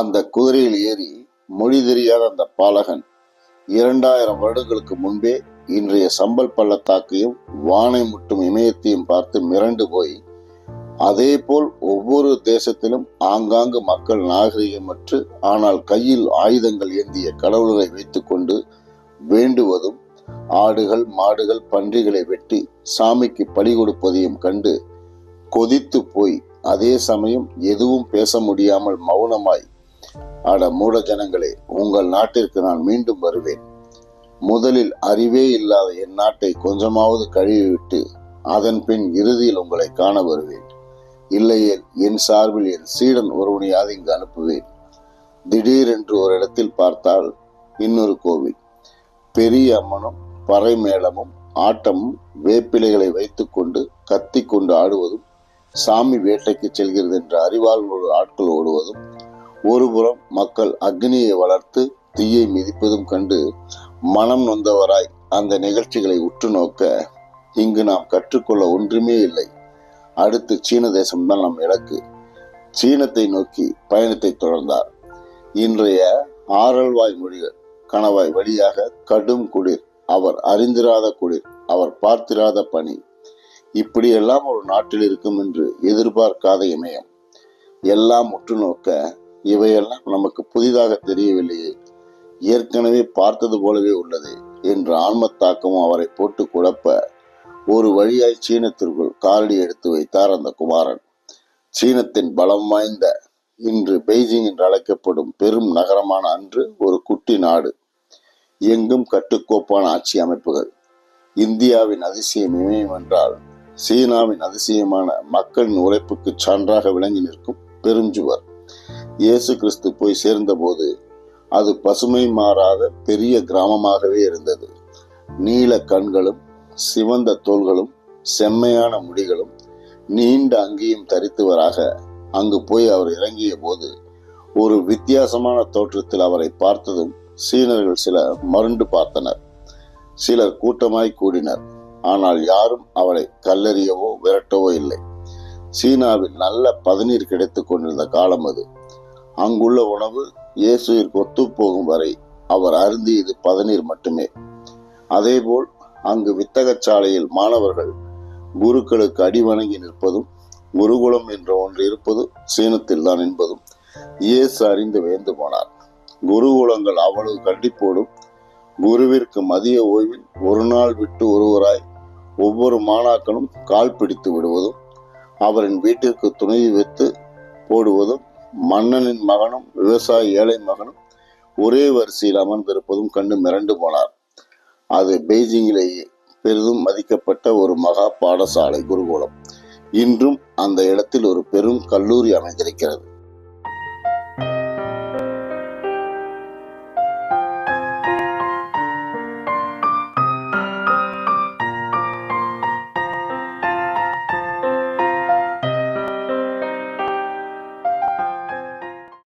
அந்த குதிரையில் ஏறி மொழி தெரியாத அந்த பாலகன் இரண்டாயிரம் வருடங்களுக்கு முன்பே இன்றைய சம்பல் பள்ளத்தாக்கையும் வானை முட்டும் இமயத்தையும் பார்த்து மிரண்டு போய் அதேபோல் ஒவ்வொரு தேசத்திலும் ஆங்காங்கு மக்கள் நாகரிகமற்று ஆனால் கையில் ஆயுதங்கள் ஏந்திய கடவுள்களை வைத்துக்கொண்டு வேண்டுவதும் ஆடுகள் மாடுகள் பன்றிகளை வெட்டி சாமிக்கு பலி கொடுப்பதையும் கண்டு கொதித்து போய் அதே சமயம் எதுவும் பேச முடியாமல் மௌனமாய் அட மூட ஜனங்களே உங்கள் நாட்டிற்கு நான் மீண்டும் வருவேன். முதலில் அறிவே இல்லாத என் நாட்டை கொஞ்சமாவது கழுவிவிட்டு அதன் பின் இறுதியில் உங்களை காண வருவேன். இல்லையேல் என் சார்பில் என் சீடன் ஒருவனையாவது இங்கு அனுப்புவேன். திடீரென்று ஒரு இடத்தில் பார்த்தால் இன்னொரு கோவில். பெரிய அம்மனும் பறை மேளமும் ஆட்டமும் வேப்பிலைகளை வைத்துக்கொண்டு கத்தி கொண்டு ஆடுவதும் சாமி வேட்டைக்கு செல்கிறது என்ற அறிவால் ஒரு ஆட்கள் ஓடுவதும் ஒருபுறம் மக்கள் அக்னியை வளர்த்து தீயை மிதிப்பதும் கண்டு மனம் நொந்தவராய் அந்த நிகழ்ச்சிகளை உற்று நோக்க இங்கு நாம் கற்றுக்கொள்ள ஒன்றுமே இல்லை. அடுத்து சீன தேசம்தான் நம் இலக்கு. சீனத்தை நோக்கி பயணத்தை தொடர்ந்தார். இன்றைய ஆரல்வாய் மொழிகள் கணவாய் வழியாக கடும் குளிர் அவர் அறிந்திராத குளிர் அவர் பார்த்திராத பணி இப்படியெல்லாம் ஒரு நாட்டில் இருக்கும் என்று எதிர்பார்க்காத இமயம். எல்லாம் உற்று நோக்க இவையெல்லாம் நமக்கு புதிதாக தெரியவில்லையே. ஏற்கனவே பார்த்தது போலவே உள்ளது என்று ஆன்மத்தாக்கமும் அவரை போட்டு குழப்ப ஒரு வழியாய் சீனத்திற்குள் காலடி எடுத்து வைத்தார் அந்த குமாரன். சீனத்தின் பலம் வாய்ந்த இன்று பெய்ஜிங் என்று அழைக்கப்படும் பெரும் நகரமான அன்று ஒரு குட்டி நாடு எங்கும் கட்டுக்கோப்பான ஆட்சி அமைப்புகள். இந்தியாவின் அதிசயம் இமயம் என்றால் சீனாவின் அதிசயமான மக்களின் உழைப்புக்கு சான்றாக விளங்கி நிற்கும் பெருஞ்சுவர். இயேசு கிறிஸ்து போய் சேர்ந்தபோது அது பசுமை மாறாத பெரிய கிராமமாகவே இருந்தது. நீல கண்களும் சிவந்த தோள்களும் செம்மையான முடிகளும் நீண்ட அங்கியும் தரித்தவராக அங்கு போய் அவர் இறங்கிய போது ஒரு வித்தியாசமான தோற்றத்தில் அவரை பார்த்ததும் சீனர்கள் சிலர் மருண்டு பார்த்தனர். சிலர் கூட்டமாய் கூடினர். ஆனால் யாரும் அவளை கல்லறியவோ விரட்டவோ இல்லை. சீனாவில் நல்ல பதநீர் கிடைத்துக் கொண்டிருந்த காலம் அது. அங்குள்ள உணவு இயேசுவிற்கு ஒத்துப்போகும் வரை அவர் அருந்தியது பதநீர் மட்டுமே. அதேபோல் அங்கு வித்தகச்சாலையில் மாணவர்கள் குருக்களுக்கு அடிவணங்கி நிற்பதும் குருகுலம் என்ற ஒன்று இருப்பது சீனத்தில் தான் என்பதும் இயேசு அறிந்து வேந்து போனார். குருகுலங்கள் அவ்வளவு கண்டிப்போடும் குருவிற்கு மதிய ஓய்வில் ஒரு நாள் விட்டு ஒருவராய் ஒவ்வொரு மாணாக்கனும் கால் பிடித்து விடுவதும் அவரின் வீட்டிற்கு துணை வைத்து போடுவதும் மன்னனின் மகனும் விவசாய ஏழை மகனும் ஒரே வரிசையில் அமர்ந்திருப்பதும் கண்டு மிரண்டு போனார். அது பெய்ஜிங்கிலேயே பெரிதும் மதிக்கப்பட்ட ஒரு மகா பாடசாலை குருகுலம் இன்றும் அந்த இடத்தில் ஒரு பெரும் கல்லூரி அமைந்திருக்கிறது.